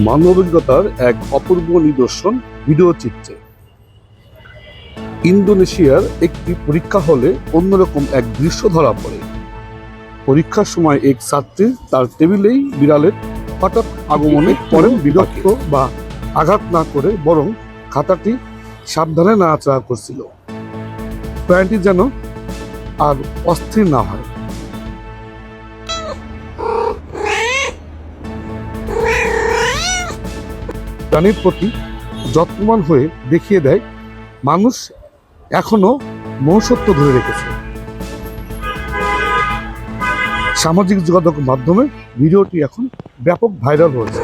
মানবিকতার এক অপূর্ব নিদর্শন ভিডিও চিত্রে। ইন্দোনেশিয়ার একটি পরীক্ষা হলে অন্যরকম এক দৃশ্য ধরা পড়ে। পরীক্ষার সময় এক ছাত্রী তার টেবিলেই বিড়ালের হঠাৎ আগমনে পড়েন বিরক্ত বা আঘাত না করে বরং খাতাটি সাবধানে নাড়াচাড়া করছিল। প্রাণীটি যেন আর অস্থির না হয়। প্রাণীর প্রতি যত্নবান হয়ে দেখিয়ে দেয়, মানুষ এখনও মনুষ্যত্ব ধরে রেখেছে। সামাজিক যোগাযোগ মাধ্যমে ভিডিওটি এখন ব্যাপক ভাইরাল হয়েছে।